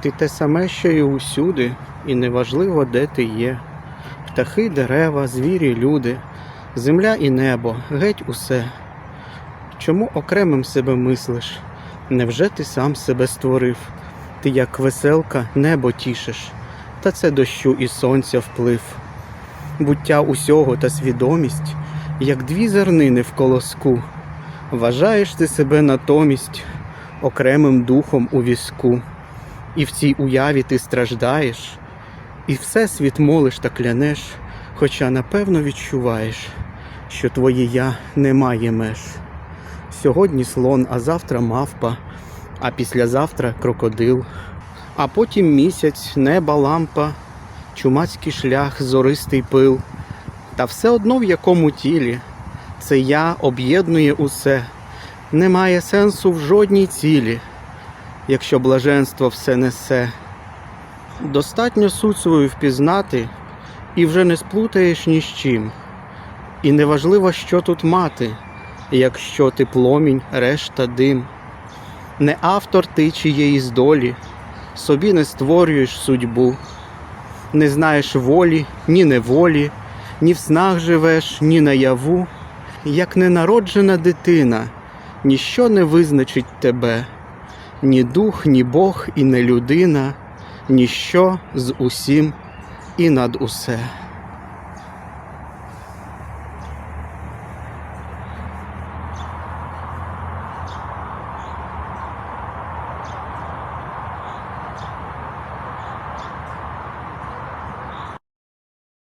Ти те саме, що й усюди, і неважливо, де ти є. Птахи, дерева, звірі, люди, земля і небо, геть усе. Чому окремим себе мислиш? Невже ти сам себе створив? Ти, як веселка, небо тішиш, та це дощу і сонця вплив. Буття усього та свідомість, як дві зернини в колоску. Вважаєш ти себе натомість окремим духом у візку. І в цій уяві ти страждаєш, і все світ молиш та клянеш, хоча напевно відчуваєш, що твоє я не має меж. Сьогодні слон, а завтра мавпа, а післязавтра крокодил, а потім місяць, неба лампа, чумацький шлях, зористий пил. Та все одно в якому тілі це я об'єднує усе, немає сенсу в жодній цілі якщо блаженство все несе. Достатньо суть свою впізнати, і вже не сплутаєш ні з чим. І неважливо, що тут мати, якщо ти пломінь, решта дим. Не автор ти чиєїсь долі, собі не створюєш судьбу, не знаєш волі, ні неволі, ні в снах живеш, ні наяву, як ненароджена дитина, ніщо не визначить тебе ні дух, ні Бог і не людина, ніщо з усім і над усе.